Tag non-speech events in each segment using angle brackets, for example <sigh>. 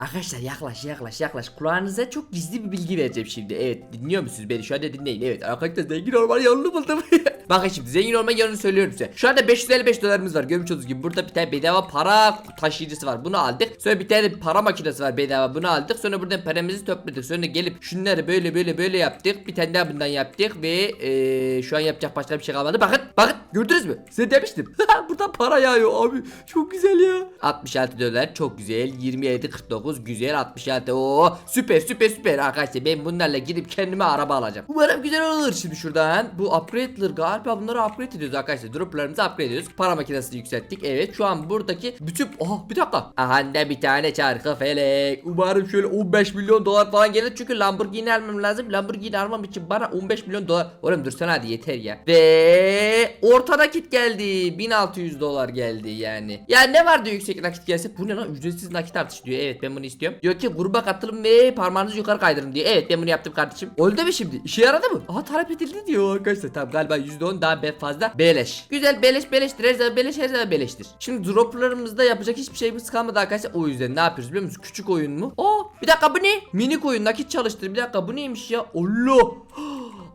Arkadaşlar yaklaş yaklaş yaklaş. Kulağınıza çok gizli bir bilgi vereceğim şimdi. Evet dinliyor musunuz beni? Şu anda dinleyin. Evet arkadaşlar zengin olma yolunu buldum <laughs> Bakın şimdi zengin olma yolunu söylüyorum size. Şu anda 555 dolarımız var görmüş olduğunuz gibi. Burada bir tane bedava para taşıyıcısı var bunu aldık. Sonra bir tane para makinesi var bedava bunu aldık. Sonra buradan paramızı topladık. Sonra gelip şunları böyle böyle böyle yaptık. Bir tane daha bundan yaptık ve eee, şu an yapacak başka bir şey kalmadı. Bakın bakın gördünüz mü? Size demiştim. <laughs> Burada para yağıyor abi. Çok güzel ya. 66 dolar çok güzel. 27 49 güzel. 66 o süper süper süper. Arkadaşlar ben bunlarla gidip kendime araba alacağım. Umarım güzel olur. Şimdi şuradan bu upgrade'ler galiba bunları upgrade ediyoruz arkadaşlar. Droplarımızı upgrade ediyoruz. Para makinesini yükselttik. Evet şu an buradaki bütün oh bir dakika. Aha da bir tane çarkı felek. Umarım şöyle 15 milyon dolar falan gelir. Çünkü Lamborghini almam lazım. Lamborghini almam için bana 15 milyon dolar oğlum dursana hadi yeter ya. Ve orta nakit geldi. 1600 dolar geldi yani. Ya ne var diyor yüksek nakit gelse? Bu ne lan? Ücretsiz nakit artış diyor. Evet ben bunu istiyorum. Diyor ki gruba katılın ve parmağınızı yukarı kaydırın. diyor. Evet ben bunu yaptım kardeşim. Oldu mu şimdi? İşe yaradı mı? Aha talep edildi diyor arkadaşlar. Tamam galiba %10 daha be fazla beleş. Güzel beleş beleştir her zaman beleş her zaman beleştir. Şimdi droplarımızda yapacak hiçbir şeyimiz kalmadı arkadaşlar. O yüzden ne yapıyoruz biliyor musunuz küçük oyun mu? Aa bir dakika bu ne? Minik oyun nakit çalıştır bir dakika bu neymiş ya? Allah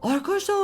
Arkadaşlar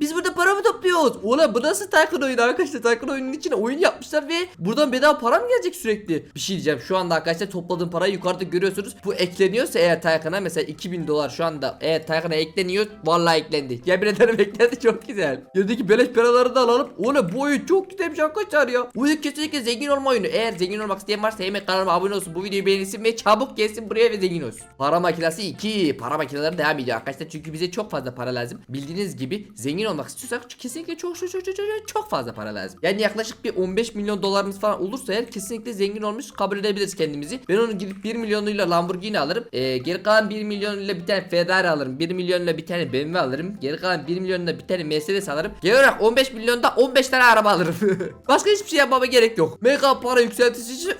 biz burada para mı topluyoruz? Oğlum bu nasıl Tycoon oyunu arkadaşlar? Tycoon oyunun içine oyun yapmışlar ve buradan bedava para mı gelecek sürekli? Bir şey diyeceğim şu anda arkadaşlar topladığım parayı yukarıda görüyorsunuz. Bu ekleniyorsa eğer Tycoon'a mesela 2000 dolar şu anda eğer Tycoon'a ekleniyor vallahi eklendi. Yemin ederim eklendi çok güzel. Yerdeki beleş paraları da alalım. Oğlum bu oyun çok güzelmiş arkadaşlar ya. Bu oyun kesinlikle zengin olma oyunu. Eğer zengin olmak isteyen varsa hemen kanalıma abone olsun. Bu videoyu beğensin ve çabuk gelsin buraya ve zengin olsun. Para makinesi 2. Para makineleri devam ediyor arkadaşlar. Çünkü bize çok fazla para lazım. Bildiğiniz gibi zengin olmak istiyorsak kesinlikle çok çok çok çok çok, fazla para lazım. Yani yaklaşık bir 15 milyon dolarımız falan olursa eğer kesinlikle zengin olmuş kabul edebiliriz kendimizi. Ben onu gidip 1 milyonuyla Lamborghini alırım. Ee, geri kalan 1 milyonuyla bir tane Ferrari alırım. 1 milyonla bir tane BMW alırım. Geri kalan 1 milyonla bir tane Mercedes alırım. Genel olarak 15 milyonda 15 tane araba alırım. <laughs> Başka hiçbir şey yapmama gerek yok. Mega para yükseltisi için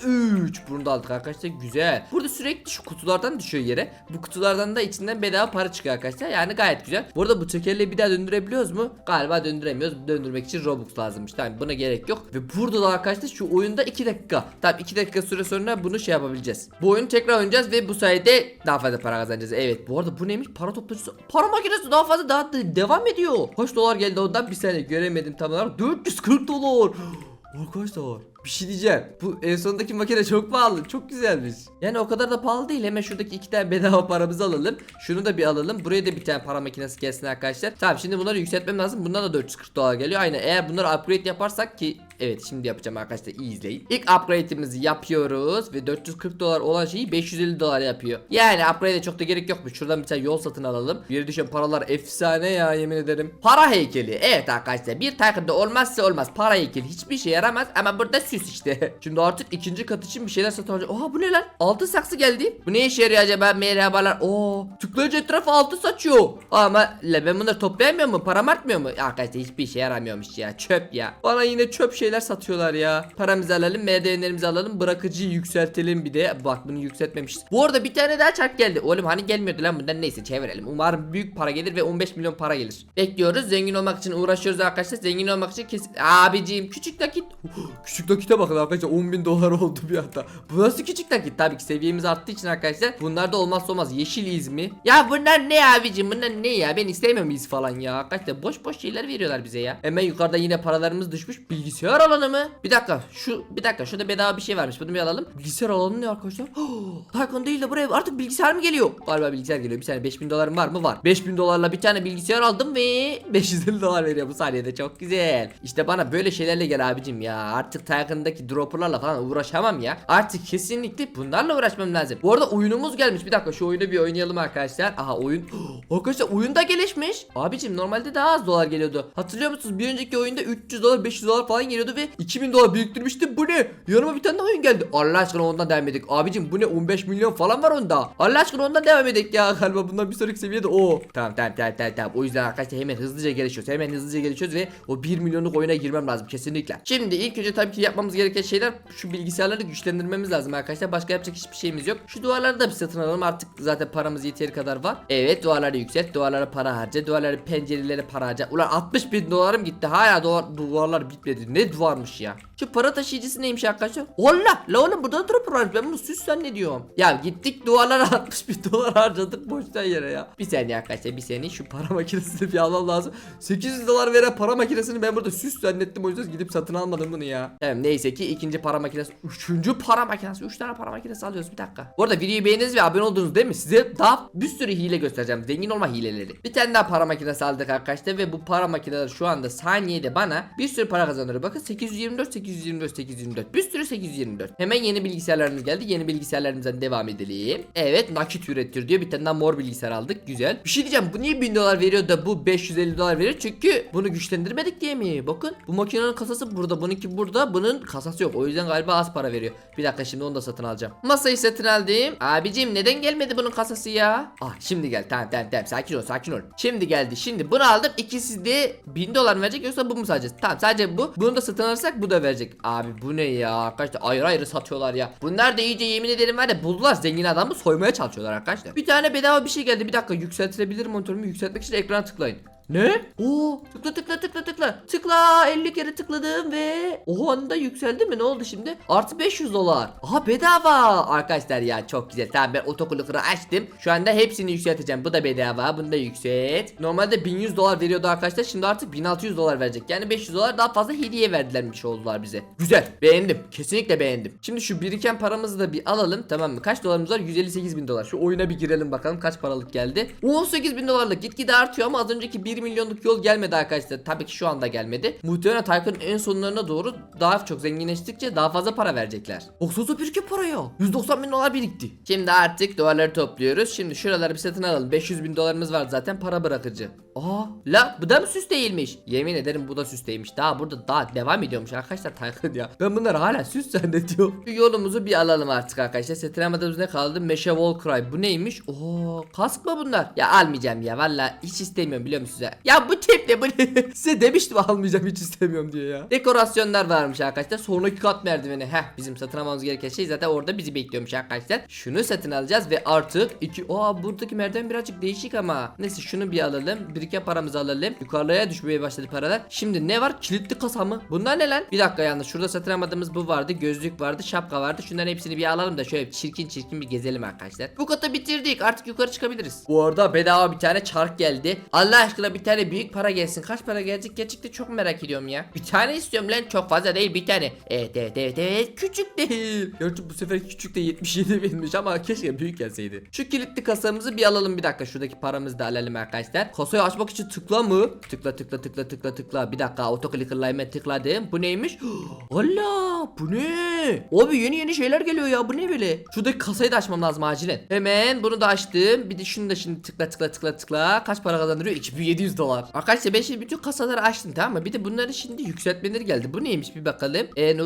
3. Bunu da aldık arkadaşlar. Güzel. Burada sürekli şu kutulardan düşüyor yere. Bu kutulardan da içinden bedava para çıkıyor arkadaşlar. Yani gayet güzel. Bu arada bu tekerleği bir daha döndürebiliyoruz mu? Galiba döndüremiyoruz. Döndürmek için Robux lazımmış. Tamam buna gerek yok. Ve burada da arkadaşlar şu oyunda 2 dakika. Tamam 2 dakika süre sonra bunu şey yapabileceğiz. Bu oyunu tekrar oynayacağız ve bu sayede daha fazla para kazanacağız. Evet bu arada bu neymiş? Para toplayıcısı. Para makinesi daha fazla daha da devam ediyor. Kaç dolar geldi ondan bir saniye göremedim tam olarak. 440 dolar. <gasps> Arkadaşlar bir şey diyeceğim. Bu en sondaki makine çok pahalı. Çok güzelmiş. Yani o kadar da pahalı değil. Hemen şuradaki iki tane bedava paramızı alalım. Şunu da bir alalım. Buraya da bir tane para makinesi gelsin arkadaşlar. Tamam şimdi bunları yükseltmem lazım. Bundan da 440 dolar geliyor. Aynen eğer bunları upgrade yaparsak ki Evet şimdi yapacağım arkadaşlar iyi izleyin. İlk upgrade'imizi yapıyoruz ve 440 dolar olan şeyi 550 dolar yapıyor. Yani upgrade'e çok da gerek yokmuş. Şuradan bir tane yol satın alalım. Yere düşen paralar efsane ya yemin ederim. Para heykeli. Evet arkadaşlar bir takımda olmazsa olmaz. Para heykeli hiçbir şey yaramaz ama burada süs işte. <laughs> Şimdi artık ikinci kat için bir şeyler satın alacağım. Oha bu ne lan? Altın saksı geldi. Bu ne işe yarıyor acaba? Merhabalar. Oo, tıklayınca etrafı altın saçıyor. Ama ben bunları toplayamıyor mu? Param artmıyor mu? Arkadaşlar hiçbir işe yaramıyormuş ya. Çöp ya. Bana yine çöp şeyler satıyorlar ya. Paramızı alalım, merdivenlerimizi alalım, bırakıcıyı yükseltelim bir de. Bak bunu yükseltmemişiz. Bu arada bir tane daha çark geldi. Oğlum hani gelmiyordu lan bundan neyse çevirelim. Umarım büyük para gelir ve 15 milyon para gelir. Bekliyoruz. Zengin olmak için uğraşıyoruz arkadaşlar. Zengin olmak için kesin. Abiciğim küçük nakit. <gasps> küçük nakite bakın arkadaşlar 10 bin dolar oldu bir anda. Bu nasıl küçük nakit? Tabii ki seviyemiz arttığı için arkadaşlar. Bunlar da olmazsa olmaz. Yeşil iz mi? Ya bunlar ne abicim? Bunlar ne ya? Ben istemiyorum iz falan ya. Arkadaşlar boş boş şeyler veriyorlar bize ya. Hemen yukarıda yine paralarımız düşmüş. Bilgisayar alanı mı? Bir dakika. Şu bir dakika. Şurada bedava bir şey varmış. Bunu bir alalım. Bilgisayar alanı ne arkadaşlar? <gasps> Tycoon değil de buraya artık bilgisayar mı geliyor? Galiba bilgisayar geliyor. Bir saniye 5000 dolarım var mı? Var. 5000 dolarla bir tane bilgisayar aldım ve <laughs> 550 dolar veriyor bu saniyede. Çok güzel. İşte bana böyle şeylerle gel abicim ya. Artık Tycoon'daki dropperlarla falan uğraşamam ya. Artık kesinlikle bunlarla uğraşmam lazım. Bu arada oyunumuz gelmiş. Bir dakika şu oyunu bir oynayalım arkadaşlar. Aha oyun. <gasps> arkadaşlar oyun da gelişmiş. Abicim normalde daha az dolar geliyordu. Hatırlıyor musunuz? Bir önceki oyunda 300 dolar 500 dolar falan geliyordu ve 2000 dolar biriktirmiştim. Bu ne? Yanıma bir tane daha oyun geldi. Allah aşkına ondan devam edelim. Abicim bu ne? 15 milyon falan var onda. Allah aşkına ondan devam edelim ya. <laughs> Galiba bundan bir sonraki seviyede o. Tamam tamam tamam tamam. tamam. O yüzden arkadaşlar hemen hızlıca gelişiyoruz. Hemen hızlıca gelişiyoruz ve o 1 milyonluk oyuna girmem lazım kesinlikle. Şimdi ilk önce tabii ki yapmam yapmamız gereken şeyler şu bilgisayarları güçlendirmemiz lazım arkadaşlar. Başka yapacak hiçbir şeyimiz yok. Şu duvarları da bir satın alalım. Artık zaten paramız yeteri kadar var. Evet duvarları yükselt. Duvarlara para harca. Duvarları pencerelere para harca. Ulan 60 bin dolarım gitti. Hala duvar, duvarlar bitmedi. Ne duvarmış ya. Şu para taşıyıcısı neymiş arkadaşlar? Allah la oğlum burada durup varmış. Ben bunu süs zannediyorum. Ya gittik duvarlara <laughs> 60 bin dolar harcadık boştan yere ya. Bir saniye arkadaşlar bir saniye şu para <laughs> makinesini bir almam lazım. 800 dolar veren para makinesini ben burada süs zannettim o yüzden gidip satın almadım bunu ya. Tamam neyse ki ikinci para makinesi. Üçüncü para makinesi. Üç tane para makinesi alıyoruz bir dakika. Bu arada videoyu beğendiniz ve abone oldunuz değil mi? Size daha bir sürü hile göstereceğim. Zengin olma hileleri. Bir tane daha para makinesi aldık arkadaşlar ve bu para makineleri şu anda saniyede bana bir sürü para kazandırıyor. Bakın 824 824 824 bir sürü 824. Hemen yeni bilgisayarlarımız geldi. Yeni bilgisayarlarımızdan devam edelim. Evet nakit üretir diyor. Bir tane daha mor bilgisayar aldık. Güzel. Bir şey diyeceğim. Bu niye 1000 dolar veriyor da bu 550 dolar veriyor? Çünkü bunu güçlendirmedik diye mi? Bakın bu makinenin kasası burada. Bununki burada. Bunun kasası yok. O yüzden galiba az para veriyor. Bir dakika şimdi onu da satın alacağım. Masayı satın aldım. Abicim neden gelmedi bunun kasası ya? Ah şimdi gel. Tamam tamam tamam. Sakin ol sakin ol. Şimdi geldi. Şimdi bunu aldım. İkisi de 1000 dolar verecek yoksa bu mu sadece? Tamam sadece bu. Bunu da satın alırsak bu da verecek. Abi bu ne ya? Arkadaşlar ayrı ayrı satıyorlar ya. Bunlar da iyice yemin ederim var ya buldular zengin adamı soymaya çalışıyorlar arkadaşlar. Bir tane bedava bir şey geldi. Bir dakika yükseltilebilir monitörümü yükseltmek için ekrana tıklayın. Ne? Oo, tıkla tıkla tıkla tıkla. Tıkla 50 kere tıkladım ve o anda yükseldi mi? Ne oldu şimdi? Artı 500 dolar. Aha bedava. Arkadaşlar ya çok güzel. Tamam ben otokulukarı açtım. Şu anda hepsini yükselteceğim. Bu da bedava. Bunu da yükselt. Normalde 1100 dolar veriyordu arkadaşlar. Şimdi artık 1600 dolar verecek. Yani 500 dolar daha fazla hediye verdilermiş oldular bize. Güzel. Beğendim. Kesinlikle beğendim. Şimdi şu biriken paramızı da bir alalım. Tamam mı? Kaç dolarımız var? 158 bin dolar. Şu oyuna bir girelim bakalım kaç paralık geldi. 18 bin dolarlık gitgide artıyor ama az önceki 1 milyonluk yol gelmedi arkadaşlar. Tabii ki şu anda gelmedi. Muhtemelen Taycan'ın en sonlarına doğru daha çok zenginleştikçe daha fazla para verecekler. Oksozda biriken para ya. 190 bin dolar birikti. Şimdi artık dolarları topluyoruz. Şimdi şuraları bir satın alalım. 500 bin dolarımız var zaten para bırakıcı. Aa la bu da mı süs değilmiş? Yemin ederim bu da süs değilmiş. Daha burada daha devam ediyormuş arkadaşlar Taycan ya. Ben bunları hala süs zannediyorum. Şu yolumuzu bir alalım artık arkadaşlar. Satın almadığımız ne kaldı? Meşe Wall Cry. Bu neymiş? Oo kask mı bunlar? Ya almayacağım ya. Valla hiç istemiyorum biliyor musunuz ya? Ya bu tip ne bu? <laughs> Size demiştim almayacağım hiç istemiyorum diye ya. Dekorasyonlar varmış arkadaşlar. Sonraki kat merdiveni. Heh bizim satın almamız gereken şey zaten orada bizi bekliyormuş arkadaşlar. Şunu satın alacağız ve artık iki... Aa buradaki merdiven birazcık değişik ama. Neyse şunu bir alalım. Biriken paramızı alalım. Yukarıya düşmeye başladı paralar. Şimdi ne var? Kilitli kasa mı? Bunlar ne lan? Bir dakika yalnız. Şurada satın almadığımız bu vardı. Gözlük vardı. Şapka vardı. Şunların hepsini bir alalım da şöyle çirkin çirkin bir gezelim arkadaşlar. Bu katı bitirdik. Artık yukarı çıkabiliriz. Bu arada bedava bir tane çark geldi. Allah aşkına bir tane büyük para gelsin. Kaç para gelecek? Gerçekten çok merak ediyorum ya. Bir tane istiyorum lan. Çok fazla değil bir tane. Evet evet evet evet. Küçük değil. <laughs> Gerçi bu sefer küçük de 77 binmiş ama keşke büyük gelseydi. Şu kilitli kasamızı bir alalım bir dakika. Şuradaki paramızı da alalım arkadaşlar. Kasayı açmak için tıkla mı? Tıkla tıkla tıkla tıkla tıkla. Bir dakika autoclicker'la hemen tıkladım. Bu neymiş? <gasps> Allah bu ne? Abi yeni yeni şeyler geliyor ya. Bu ne böyle? Şuradaki kasayı da açmam lazım acilen. Hemen bunu da açtım. Bir de şunu da şimdi tıkla tıkla tıkla tıkla. Kaç para kazandırıyor? 2700 dolar. Arkadaşlar ben şimdi bütün kasaları açtım tamam mı? Bir de bunların şimdi yükseltmeleri geldi. Bu neymiş bir bakalım. E ne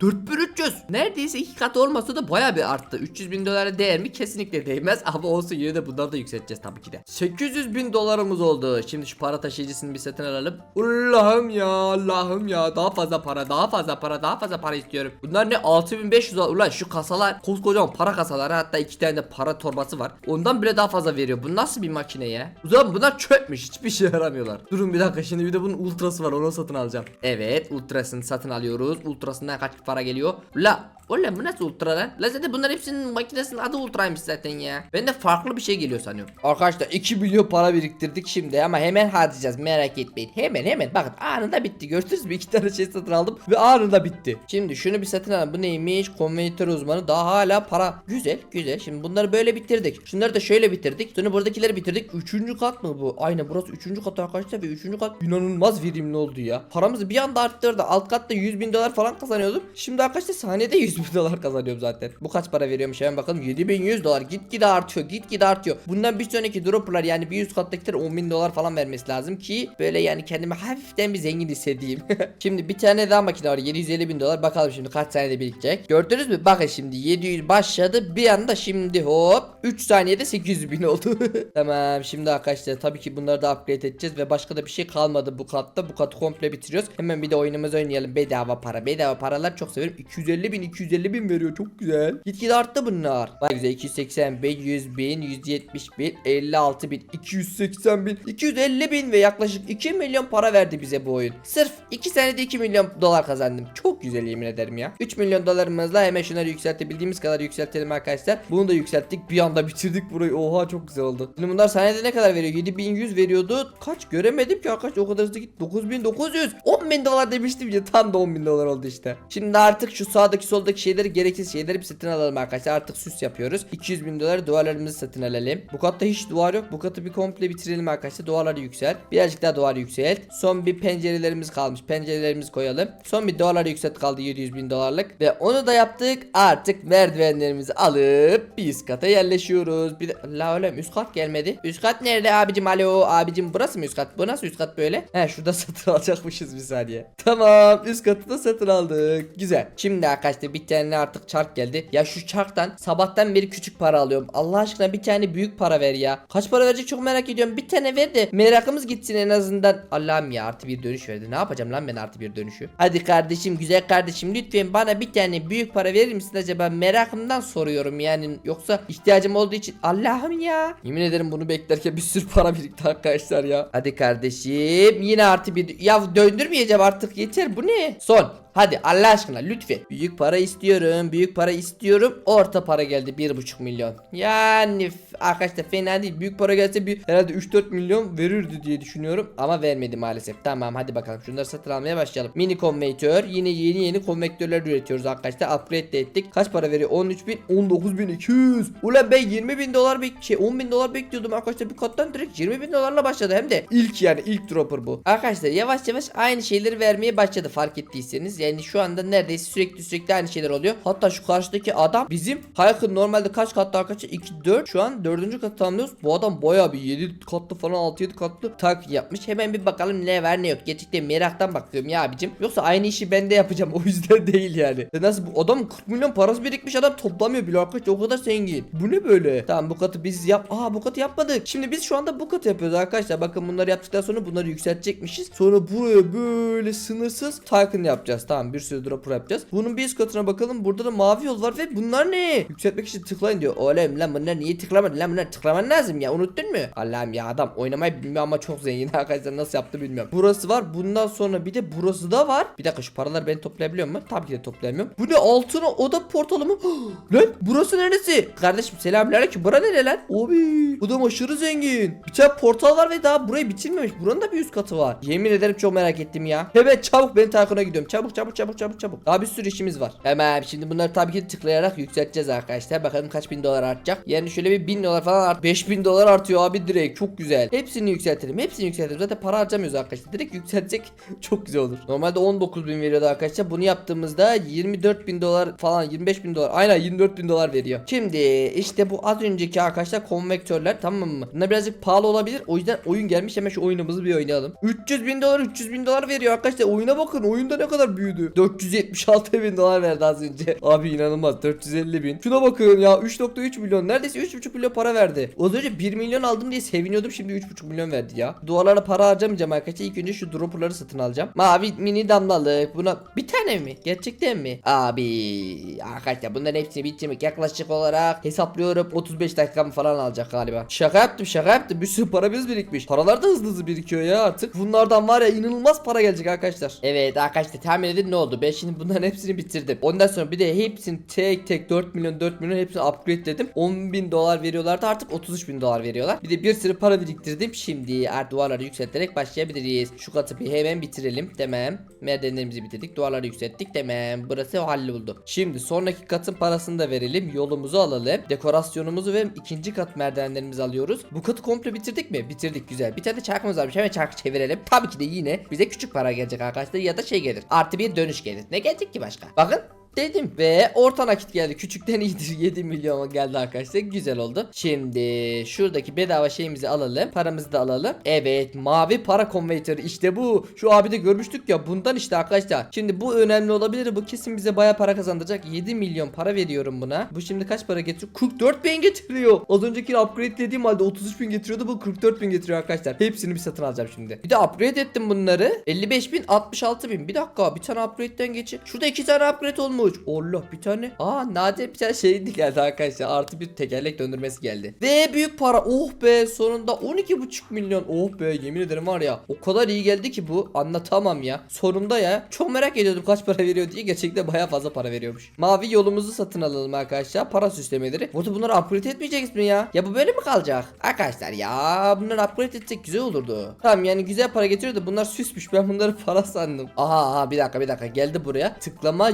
4300. Neredeyse iki kat olmasa da baya bir arttı. 300 bin dolara değer mi? Kesinlikle değmez. Ama olsun yine de bunları da yükselteceğiz tabii ki de. 800 bin dolarımız oldu. Şimdi şu para taşıyıcısını bir satın alalım. Allah'ım ya Allah'ım ya. Daha fazla para daha fazla para daha fazla para istiyorum. Bunlar ne 6500 dolar. Ulan şu kasalar koskocaman para kasaları hatta iki tane de para torbası var. Ondan bile daha fazla veriyor. Bu nasıl bir makine ya? Zaman bunlar çöpmüş. Hiçbir şey yaramıyorlar. Durun bir dakika şimdi bir de bunun ultrası var. Onu satın alacağım. Evet ultrasını satın alıyoruz. Ultrasından kaç para geliyor? La Oğlum bu nasıl ultra lan? La zaten bunlar hepsinin makinesinin adı ultraymış zaten ya. Ben de farklı bir şey geliyor sanıyorum. Arkadaşlar 2 milyon para biriktirdik şimdi ama hemen harcayacağız merak etmeyin. Hemen hemen bakın anında bitti. Gördünüz mü? İki tane şey satın aldım ve anında bitti. Şimdi şunu bir satın alalım. Bu neymiş? Konveytör uzmanı. Daha hala para. Güzel güzel. Şimdi bunları böyle bitirdik. Şunları da şöyle bitirdik. Sonra buradakileri bitirdik. Üçüncü kat mı bu? Aynen burası üçüncü kat arkadaşlar ve üçüncü kat inanılmaz verimli oldu ya. Paramızı bir anda arttırdı. Alt katta 100 bin dolar falan kazanıyordum. Şimdi arkadaşlar saniyede 100 700 bin <laughs> dolar kazanıyorum zaten. Bu kaç para veriyormuş hemen bakalım. 7100 dolar. Gitgide artıyor. Gitgide artıyor. Bundan bir sonraki droplar yani bir üst kattakiler 10 bin dolar falan vermesi lazım ki böyle yani kendimi hafiften bir zengin hissedeyim. <laughs> şimdi bir tane daha makine var. 750 bin dolar. Bakalım şimdi kaç saniyede birikecek. Gördünüz mü? Bakın şimdi 700 başladı. Bir anda şimdi hop 3 saniyede 800 bin oldu. <laughs> tamam şimdi arkadaşlar tabii ki bunları da upgrade edeceğiz ve başka da bir şey kalmadı bu katta. Bu katı komple bitiriyoruz. Hemen bir de oyunumuzu oynayalım. Bedava para. Bedava paralar çok severim. 250 bin 250 bin veriyor. Çok güzel. Gitgide arttı bunlar. Bak güzel 280 bin 100 bin 170 bin 56 bin 280 bin 250 bin ve yaklaşık 2 milyon para verdi bize bu oyun. Sırf 2 senede 2 milyon dolar kazandım. Çok güzel yemin ederim ya. 3 milyon dolarımızla hemen şunları yükseltebildiğimiz kadar yükseltelim arkadaşlar. Bunu da yükselttik. Bir anda bitirdik burayı. Oha çok güzel oldu. Şimdi bunlar saniyede ne kadar veriyor? 7100 veriyordu. Kaç göremedim ki arkadaşlar. O kadar hızlı gitti. 9900. 10 bin dolar demiştim ya. Tam da 10 bin dolar oldu işte. Şimdi artık şu sağdaki soldaki şeyleri gereksiz şeyleri bir satın alalım arkadaşlar. Artık süs yapıyoruz. 200 bin dolar duvarlarımızı satın alalım. Bu katta hiç duvar yok. Bu katı bir komple bitirelim arkadaşlar. Duvarları yükselt. Birazcık daha duvar yükselt. Son bir pencerelerimiz kalmış. Pencerelerimizi koyalım. Son bir duvarları yükselt kaldı 700 bin dolarlık. Ve onu da yaptık. Artık merdivenlerimizi alıp bir üst kata yerleşiyoruz. Bir de la oğlum üst kat gelmedi. Üst kat nerede abicim? Alo abicim burası mı üst kat? Bu nasıl üst kat böyle? He şurada <laughs> satın alacakmışız bir saniye. Tamam üst katı da satın aldık. Güzel. Şimdi arkadaşlar bir tane artık çark geldi. Ya şu çarktan sabahtan beri küçük para alıyorum. Allah aşkına bir tane büyük para ver ya. Kaç para verecek çok merak ediyorum. Bir tane ver de merakımız gitsin en azından. Allah'ım ya artı bir dönüş verdi. Ne yapacağım lan ben artı bir dönüşü? Hadi kardeşim güzel kardeşim lütfen bana bir tane büyük para verir misin acaba? Merakımdan soruyorum yani. Yoksa ihtiyacım olduğu için Allah'ım ya. Yemin ederim bunu beklerken bir sürü para birikti arkadaşlar ya. Hadi kardeşim yine artı bir. Ya döndürmeyeceğim artık yeter bu ne? Son. Hadi Allah aşkına lütfen. Büyük para istiyorum. Büyük para istiyorum. Orta para geldi 1,5 milyon. Yani arkadaşlar fena değil. Büyük para gelse bir herhalde 3-4 milyon verirdi diye düşünüyorum. Ama vermedi maalesef. Tamam hadi bakalım. Şunları satın almaya başlayalım. Mini konvektör. Yine yeni yeni konvektörler üretiyoruz arkadaşlar. Upgrade de ettik. Kaç para veriyor? 13 bin. 19 bin 200. Ulan ben 20 bin dolar bek şey 10 bin dolar bekliyordum arkadaşlar. Bir kattan direkt 20 bin dolarla başladı. Hem de ilk yani ilk dropper bu. Arkadaşlar yavaş yavaş aynı şeyleri vermeye başladı fark ettiyseniz. Yani şu anda neredeyse sürekli sürekli aynı şeyler oluyor. Hatta şu karşıdaki adam bizim Haykın normalde kaç katlı arkadaşlar? 2 4 şu an 4. katı tamamlıyoruz. Bu adam baya bir 7 katlı falan 6 7 katlı tak yapmış. Hemen bir bakalım ne var ne yok. Gerçekten meraktan bakıyorum ya abicim. Yoksa aynı işi ben de yapacağım. <laughs> O yüzden değil yani. Ya nasıl bu adam 40 milyon parası birikmiş adam toplamıyor bile arkadaşlar. O kadar zengin. Bu ne böyle? Tamam bu katı biz yap. Aa bu katı yapmadık. Şimdi biz şu anda bu katı yapıyoruz arkadaşlar. Bakın bunları yaptıktan sonra bunları yükseltecekmişiz. Sonra buraya böyle sınırsız Tycoon yapacağız. Tamam bir sürü dropper yapacağız. Bunun bir üst katına bakalım. Burada da mavi yol var ve bunlar ne? Yükseltmek için tıklayın diyor. Oğlum lan bunlar niye tıklamadın lan bunlar tıklaman lazım ya unuttun mu? Allah'ım ya adam oynamayı bilmiyor ama çok zengin <laughs> arkadaşlar nasıl yaptı bilmiyorum. Burası var bundan sonra bir de burası da var. Bir dakika şu paraları ben toplayabiliyor muyum? Tabii ki de toplayamıyorum. Bu ne altına oda portalı mı? <gasps> lan burası neresi? Kardeşim selamünaleyküm. Bura nere lan? Abi bu da aşırı zengin. Bir tane portal var ve daha burayı bitirmemiş. Buranın da bir üst katı var. Yemin ederim çok merak ettim ya. Hemen çabuk ben Tayfun'a gidiyorum. Çabuk çabuk çabuk çabuk çabuk. Daha bir sürü işimiz var. Hemen şimdi bunları tabii ki tıklayarak yükselteceğiz arkadaşlar. Bakalım kaç bin dolar artacak. Yani şöyle bir bin dolar falan art. 5000 dolar artıyor abi direkt. Çok güzel. Hepsini yükseltelim. Hepsini yükseltelim. Zaten para harcamıyoruz arkadaşlar. Direkt yükseltsek <laughs> çok güzel olur. Normalde 19 bin veriyordu arkadaşlar. Bunu yaptığımızda 24 bin dolar falan 25 bin dolar. Aynen 24 bin dolar veriyor. Şimdi işte bu az önceki arkadaşlar konvektörler tamam mı? Bunlar birazcık pahalı olabilir. O yüzden oyun gelmiş. Hemen şu oyunumuzu bir oynayalım. 300 bin dolar 300 bin dolar veriyor arkadaşlar. Oyuna bakın. Oyunda ne kadar büyüdü. 476 bin dolar verdi az önce. Abi inanılmaz. 450 bin. Şuna bakın ya 3.3 milyon. Neredeyse 3.5 milyon para verdi. Az önce 1 milyon aldım diye seviniyordum. Şimdi 3.5 milyon verdi ya. Duvarlara para harcamayacağım arkadaşlar. İlk önce şu dropperları satın alacağım. Mavi mini damlalık. Buna bir tane mi? Gerçekten mi? Abi arkadaşlar bunların hepsini bitirmek yaklaşık olarak hesaplıyorum 35 dakikamı falan alacak galiba. Şaka yaptım şaka yaptım. Bir sürü para biz birikmiş. Paralar da hızlı hızlı birikiyor ya artık. Bunlardan var ya inanılmaz para gelecek arkadaşlar. Evet arkadaşlar tahmin edin ne oldu? Ben şimdi bunların hepsini bitirdim. Ondan sonra bir de hepsini tek tek 4 milyon 4 milyon hepsini upgrade dedim. 10 bin dolar veriyorlardı artık 33 bin dolar veriyorlar. Bir de bir sürü para biriktirdim. Şimdi artık duvarları yükselterek başlayabiliriz. Şu katı bir hemen bitirelim. Tamam. Merdivenlerimizi bitirdik. Duvarları yükselttik. Tamam. Burası halloldu. Şimdi sonraki katın parasını da verelim. Yolumuzu alalım. Dekorasyonumuzu ve ikinci kat merdivenlerimizi alıyoruz. Bu katı komple bitirdik mi? Bitirdik güzel. Bir tane de çarkımız varmış. Hemen çarkı çevirelim. Tabii ki de yine bize küçük para gelecek arkadaşlar ya da şey gelir. Artı bir dönüş gelir. Ne gelecek ki başka? Bakın dedim. Ve orta nakit geldi. Küçükten <laughs> iyidir 7 milyon geldi arkadaşlar. Güzel oldu. Şimdi şuradaki bedava şeyimizi alalım. Paramızı da alalım. Evet mavi para konveytörü işte bu. Şu abi de görmüştük ya bundan işte arkadaşlar. Şimdi bu önemli olabilir. Bu kesin bize baya para kazandıracak. 7 milyon para veriyorum buna. Bu şimdi kaç para getiriyor? 44 bin getiriyor. Az öncekini upgrade dediğim halde 33 bin getiriyordu. Bu 44 bin getiriyor arkadaşlar. Hepsini bir satın alacağım şimdi. Bir de upgrade ettim bunları. 55 bin 66 bin. Bir dakika bir tane upgrade'den geçin. Şurada iki tane upgrade olmuş. Allah bir tane. Aa nadir bir tane şey geldi arkadaşlar. Artı bir tekerlek döndürmesi geldi. Ve büyük para. Oh be sonunda 12,5 milyon. Oh be yemin ederim var ya. O kadar iyi geldi ki bu. Anlatamam ya. Sonunda ya. Çok merak ediyordum kaç para veriyor diye. Gerçekten baya fazla para veriyormuş. Mavi yolumuzu satın alalım arkadaşlar. Para süslemeleri. Burada bunları upgrade etmeyeceğiz mi ya? Ya bu böyle mi kalacak? Arkadaşlar ya bunları upgrade etsek güzel olurdu. Tamam yani güzel para getiriyor da bunlar süsmüş. Ben bunları <laughs> para sandım. Aha, aha bir dakika bir dakika geldi buraya. Tıklama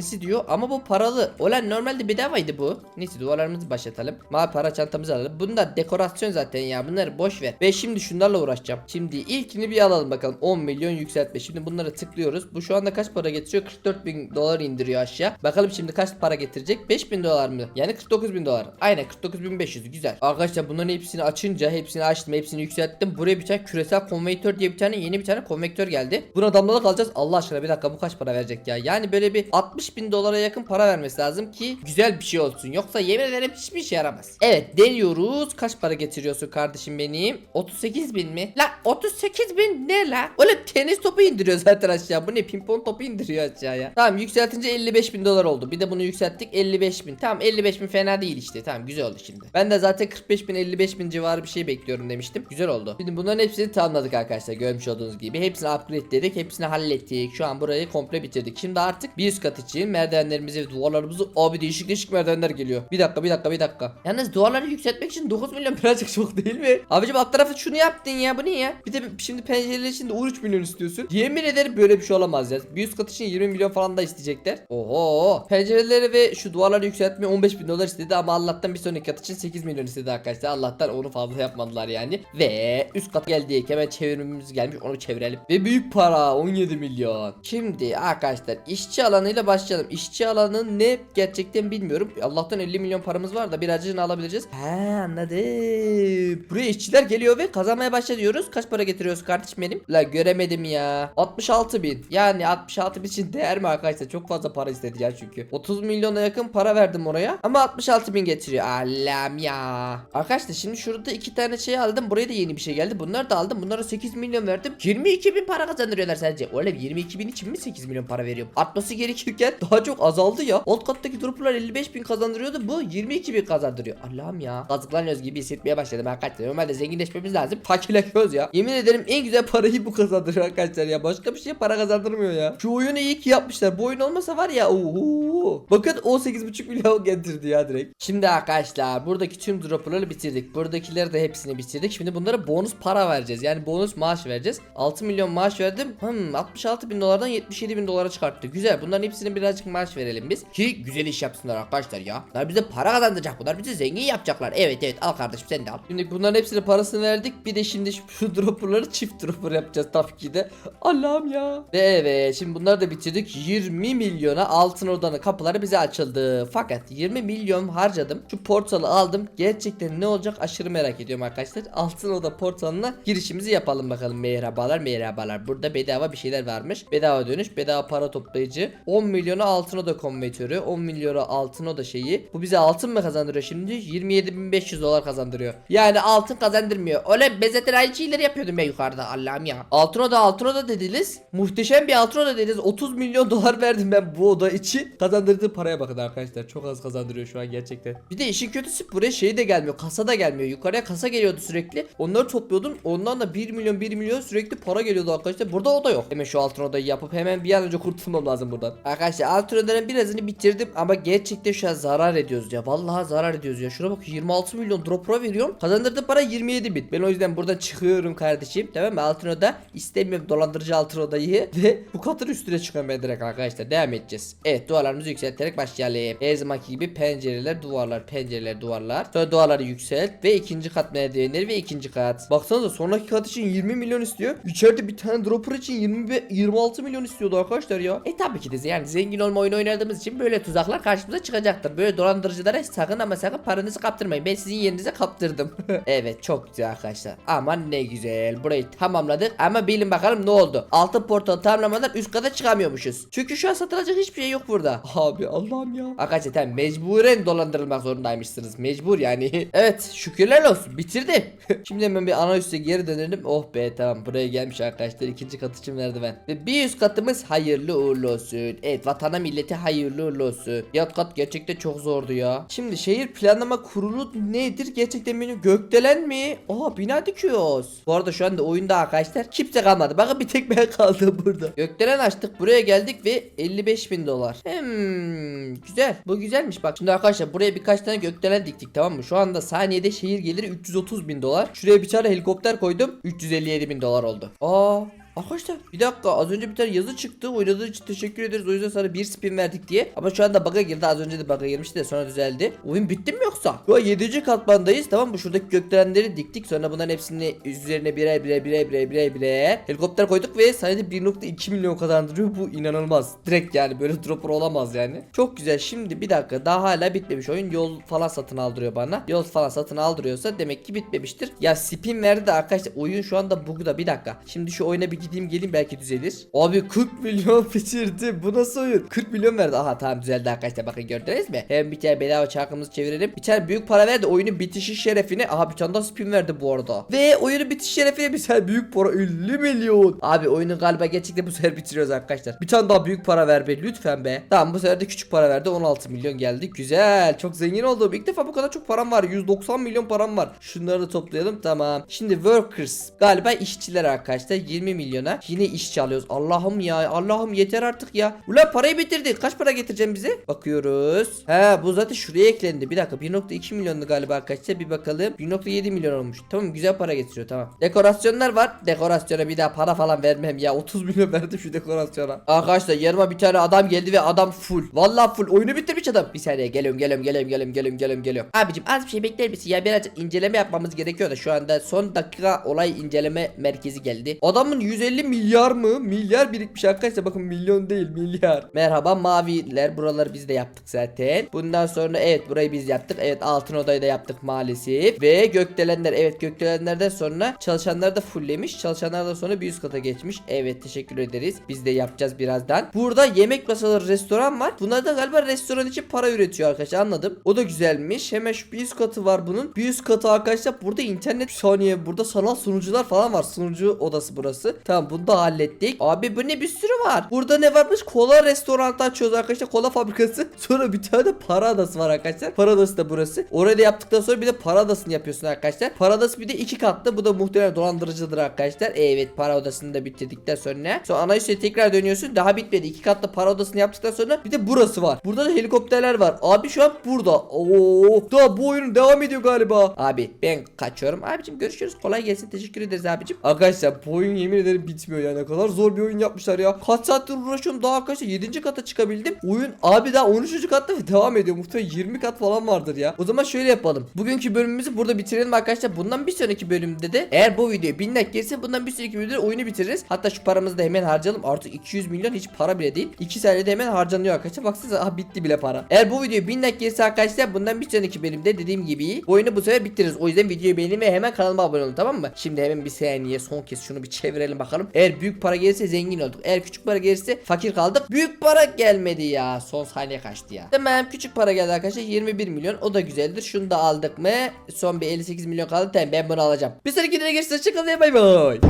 yükseltmesi diyor ama bu paralı. Olan normalde bedavaydı bu. Neyse duvarlarımızı başlatalım. Mavi para çantamızı alalım. Bunlar dekorasyon zaten ya. Bunları boş ver. Ve şimdi şunlarla uğraşacağım. Şimdi ilkini bir alalım bakalım. 10 milyon yükseltme. Şimdi bunları tıklıyoruz. Bu şu anda kaç para getiriyor? 44 bin dolar indiriyor aşağı. Bakalım şimdi kaç para getirecek? 5 bin dolar mı? Yani 49 bin dolar. Aynen 49 bin 500. Güzel. Arkadaşlar bunların hepsini açınca hepsini açtım. Hepsini yükselttim. Buraya bir tane küresel konvektör diye bir tane yeni bir tane konvektör geldi. Buna damlalık alacağız. Allah aşkına bir dakika bu kaç para verecek ya? Yani böyle bir 60 bin dolara yakın para vermesi lazım ki güzel bir şey olsun. Yoksa yemin ederim hiçbir şey yaramaz. Evet deniyoruz. Kaç para getiriyorsun kardeşim benim? 38 bin mi? La 38 bin ne la? Öyle tenis topu indiriyor <laughs> zaten aşağı. Bu ne pimpon topu indiriyor aşağıya. Tamam yükseltince 55 bin dolar oldu. Bir de bunu yükselttik 55 bin. Tamam 55 bin fena değil işte. Tamam güzel oldu şimdi. Ben de zaten 45 bin 55 bin civarı bir şey bekliyorum demiştim. Güzel oldu. Şimdi bunların hepsini tamamladık arkadaşlar. Görmüş olduğunuz gibi. Hepsini upgrade dedik. Hepsini hallettik. Şu an burayı komple bitirdik. Şimdi artık bir üst kat için merdivenlerimizi ve duvarlarımızı abi değişik değişik merdivenler geliyor. Bir dakika bir dakika bir dakika. Yalnız duvarları yükseltmek için 9 milyon birazcık <laughs> çok değil mi? Abicim alt tarafı şunu yaptın ya bu ne ya? Bir de şimdi pencereler için de 13 milyon istiyorsun. Yemin ederim böyle bir şey olamaz ya. Bir üst kat için 20 milyon falan da isteyecekler. Oho. Pencereleri ve şu duvarları yükseltmeye 15 bin dolar istedi ama Allah'tan bir sonraki kat için 8 milyon istedi arkadaşlar. Allah'tan onu fazla yapmadılar yani. Ve üst kat geldik. Hemen çevirmemiz gelmiş. Onu çevirelim. Ve büyük para 17 milyon. Şimdi arkadaşlar işçi alanıyla başlayalım. İşçi alanı ne gerçekten bilmiyorum. Allah'tan 50 milyon paramız var da birazcını alabileceğiz. He anladım. Buraya işçiler geliyor ve kazanmaya başlıyoruz. Kaç para getiriyoruz kardeşim benim? La göremedim ya. 66 bin. Yani 66 bin için değer mi arkadaşlar? Çok fazla para istedi ya çünkü. 30 milyona yakın para verdim oraya. Ama 66 bin getiriyor. Allah'ım ya. Arkadaşlar şimdi şurada iki tane şey aldım. Buraya da yeni bir şey geldi. Bunları da aldım. Bunlara 8 milyon verdim. 22 bin para kazandırıyorlar sence. Öyle 22 bin için mi 8 milyon para veriyorum? Artması gerekirken <laughs> daha çok azaldı ya. Alt kattaki droplar 55 bin kazandırıyordu. Bu 22 bin kazandırıyor. Allah'ım ya. Kazıklanıyoruz gibi hissetmeye başladım arkadaşlar. Normalde zenginleşmemiz lazım. Fakirleşiyoruz ya. Yemin ederim en güzel parayı bu kazandırıyor arkadaşlar ya. Başka bir şey para kazandırmıyor ya. Şu oyunu iyi ki yapmışlar. Bu oyun olmasa var ya. Oho. Bakın 18,5 milyon <laughs> getirdi ya direkt. Şimdi arkadaşlar buradaki tüm dropları bitirdik. Buradakileri de hepsini bitirdik. Şimdi bunlara bonus para vereceğiz. Yani bonus maaş vereceğiz. 6 milyon maaş verdim. Hmm 66 bin dolardan 77 bin dolara çıkarttı. Güzel. Bunların hepsine birazcık maaş verelim biz. Ki güzel iş yapsınlar arkadaşlar ya. Bunlar bize para kazandıracak. Bunlar bizi zengin yapacaklar. Evet evet al kardeşim sen de al. Şimdi bunların hepsine parasını verdik. Bir de şimdi şu- dropperları çift dropper yapacağız tabii ki de. Allah'ım ya. Ve evet şimdi bunları da bitirdik. 20 milyona altın odanın kapıları bize açıldı. Fakat 20 milyon harcadım. Şu portalı aldım. Gerçekten ne olacak aşırı merak ediyorum arkadaşlar. Altın oda portalına girişimizi yapalım bakalım. Merhabalar merhabalar. Burada bedava bir şeyler varmış. Bedava dönüş, bedava para toplayıcı. 10 milyona altın oda konvertörü, 10 milyona altın oda şeyi. Bu bize altın mı kazandırıyor şimdi? 27.500 dolar kazandırıyor. Yani altın kazandırmıyor. Öyle bezeter aynı şeyleri yapıyordum ben yukarıda. Allah'ım ya. Altın oda altın oda dediniz. Muhteşem bir altın oda dediniz. 30 milyon dolar verdim ben bu oda için. Kazandırdığı paraya bakın arkadaşlar. Çok az kazandırıyor şu an gerçekten. Bir de işin kötüsü buraya şey de gelmiyor. Kasa da gelmiyor. Yukarıya kasa geliyordu sürekli. Onları topluyordum. Ondan da 1 milyon 1 milyon sürekli para geliyordu arkadaşlar. Burada o da yok. Hemen şu altın odayı yapıp hemen bir an önce kurtulmam lazım buradan. Arkadaşlar altın odaların birazını bitirdim ama gerçekten şu an zarar ediyoruz ya. Vallahi zarar ediyoruz ya. Şuna bak 26 milyon drop pro veriyorum. Kazandırdığı para 27 bin. Ben o yüzden buradan çıkıyorum kardeşim. Tamam mı? Altın istemiyorum dolandırıcı altın <laughs> ve bu katın üstüne çıkıyorum ben direkt arkadaşlar. Devam edeceğiz. Evet duvarlarımızı yükselterek başlayalım. Her gibi pencereler, duvarlar, pencereler, duvarlar. Sonra duvarları yükselt ve ikinci kat merdivenleri ve ikinci kat. Baksanıza sonraki kat için 20 milyon istiyor. İçeride bir tane dropper için 20 ve 26 milyon istiyordu arkadaşlar ya. E tabii ki de yani zengin zengin olma oyunu oynadığımız için böyle tuzaklar karşımıza çıkacaktır. Böyle dolandırıcılara sakın ama sakın paranızı kaptırmayın. Ben sizin yerinize kaptırdım. <laughs> evet çok güzel arkadaşlar. Aman ne güzel. Burayı tamamladık ama bilin bakalım ne oldu. Altın portal tamamlamadan üst kata çıkamıyormuşuz. Çünkü şu an satılacak hiçbir şey yok burada. <laughs> Abi Allah'ım ya. Arkadaşlar mecburen dolandırılmak zorundaymışsınız. Mecbur yani. <laughs> evet şükürler olsun. Bitirdim. Şimdi hemen bir ana üste geri dönelim. Oh be tamam buraya gelmiş arkadaşlar. ikinci kat için merdiven. Ve bir üst katımız hayırlı uğurlu olsun. Evet vatana millete hayırlı uğurlu olsun. Yat kat gerçekten çok zordu ya. Şimdi şehir planlama kurulu nedir? Gerçekten benim gökdelen mi? Aa bina dikiyoruz. Bu arada şu anda oyunda arkadaşlar kimse kalmadı. Bakın bir tek ben <laughs> kaldım burada. Gökdelen açtık. Buraya geldik ve 55 bin dolar. Hmm, güzel. Bu güzelmiş bak. Şimdi arkadaşlar buraya birkaç tane gökdelen diktik tamam mı? Şu anda saniyede şehir geliri 330 bin dolar. Şuraya bir tane helikopter koydum. 357 bin dolar oldu. Aa Arkadaşlar bir dakika. Az önce bir tane yazı çıktı. Oynadığın için teşekkür ederiz. O yüzden sana bir spin verdik diye. Ama şu anda bug'a girdi. Az önce de bug'a girmişti de sonra düzeldi. Oyun bitti mi yoksa? Şu an 7. katmandayız. Tamam mı? Şuradaki gökdelenleri diktik. Sonra bunların hepsini üzerine birer birer birer birer birer birer helikopter koyduk ve saniyede 1.2 milyon kazandırıyor. Bu inanılmaz. Direkt yani böyle dropper olamaz yani. Çok güzel. Şimdi bir dakika. Daha hala bitmemiş oyun. Yol falan satın aldırıyor bana. Yol falan satın aldırıyorsa demek ki bitmemiştir. Ya spin verdi de arkadaşlar oyun şu anda bug'da. Bir dakika. Şimdi şu oyuna bir gideyim geleyim belki düzelir. Abi 40 milyon <laughs> bitirdi. Bu nasıl oyun? 40 milyon verdi. Aha tamam düzeldi arkadaşlar bakın gördünüz mü? Hem bir tane bedava çarkımızı çevirelim. Bir tane büyük para verdi oyunun bitişi şerefine. Aha bir tane daha spin verdi bu arada. Ve oyunun bitiş şerefine bir tane büyük para 50 milyon. Abi oyunu galiba gerçekten bu sefer bitiriyoruz arkadaşlar. Bir tane daha büyük para ver be lütfen be. Tamam bu sefer de küçük para verdi 16 milyon geldi. Güzel. Çok zengin oldum. İlk defa bu kadar çok param var. 190 milyon param var. Şunları da toplayalım. Tamam. Şimdi workers. Galiba işçiler arkadaşlar 20 milyona. Yine işçi alıyoruz. Allah'ım ya. Allah'ım yeter artık ya. Ulan parayı bitirdik. Kaç para getireceğim bize? Bakıyoruz. He bu zaten şuraya eklendi. Bir dakika 1.2 milyonlu galiba arkadaşlar. Bir bakalım. 1.7 milyon olmuş. Tamam güzel para getiriyor tamam. Dekorasyonlar var. Dekorasyona bir daha para falan vermem ya. 30 milyon <laughs> verdim şu dekorasyona. Arkadaşlar yanıma bir tane adam geldi ve adam full. Vallahi full. Oyunu bitirmiş adam. Bir saniye geliyorum geliyorum geliyorum geliyorum geliyorum geliyorum geliyorum. Abicim az bir şey bekler misin? Ya birazcık inceleme yapmamız gerekiyor da şu anda son dakika olay inceleme merkezi geldi. Adamın 150 milyar mı? Milyar birikmiş arkadaşlar bakın milyon değil milyar. Merhaba maviler buraları biz de yaptık zaten. Bundan sonra evet burayı biz yaptık. Evet altın odayı da yaptık maalesef. Ve gökdelenler evet gökdelenlerden sonra çalışanlar da fulllemiş. Çalışanlardan sonra bir üst kata geçmiş. Evet teşekkür ederiz. Biz de yapacağız birazdan. Burada yemek masaları restoran var. Bunlar da galiba restoran için para üretiyor arkadaşlar anladım. O da güzelmiş. Hemen şu bir üst katı var bunun. Bir üst katı arkadaşlar burada internet saniye burada sanal sunucular falan var. Sunucu odası burası. Tamam bunu da hallettik. Abi bu ne bir sürü var. Burada ne varmış? Kola restoranı açıyoruz arkadaşlar. Kola fabrikası. <laughs> Sonra bir tane de para adası var arkadaşlar. Para adası da burası. Orayı da yaptıktan sonra bir de para adasını yapıyorsun arkadaşlar. Para adası bir de iki katlı. Bu da muhtemelen dolandırıcıdır arkadaşlar. Evet para odasını da bitirdikten sonra. Sonra ana üstüne tekrar dönüyorsun. Daha bitmedi. İki katlı para odasını yaptıktan sonra bir de burası var. Burada da helikopterler var. Abi şu an burada. Oo, daha bu oyun devam ediyor galiba. Abi ben kaçıyorum. Abicim görüşürüz. Kolay gelsin. Teşekkür ederiz abicim. Arkadaşlar bu oyun yemin ederim bitmiyor ya. Ne kadar zor bir oyun yapmışlar ya. Kaç saattir uğraşıyorum. Daha arkadaşlar 7. kata çıkabildim. Oyun abi daha 13. katta <laughs> devam ediyor. Muhtemelen 20 kat falan vardır ya. O zaman şöyle yapalım. Bugünkü bölümümüzü burada bitirelim arkadaşlar. Bundan bir sonraki bölümde de eğer bu video 1000 like gelirse bundan bir sonraki de oyunu bitiririz. Hatta şu paramızı da hemen harcayalım. Artık 200 milyon hiç para bile değil. 2 saniyede hemen harcanıyor arkadaşlar. Baksanıza aha bitti bile para. Eğer bu video 1000 like gelirse arkadaşlar bundan bir sonraki bölümde dediğim gibi oyunu bu sefer bitiririz. O yüzden videoyu beğenin ve hemen kanalıma abone olun tamam mı? Şimdi hemen bir saniye son kez şunu bir çevirelim bakalım. Eğer büyük para gelirse zengin olduk. Eğer küçük para gelirse fakir kaldık. Büyük para gelmedi ya. Son saniye kaçtı ya. Tamam küçük para geldi arkadaşlar. 21 milyon. O da güzeldir. Şunu da aldık mı? Son bir 58 milyon kaldı. Tamam ben bunu alacağım. Bir sonraki videoda görüşürüz. Hoşçakalın. Bay bay.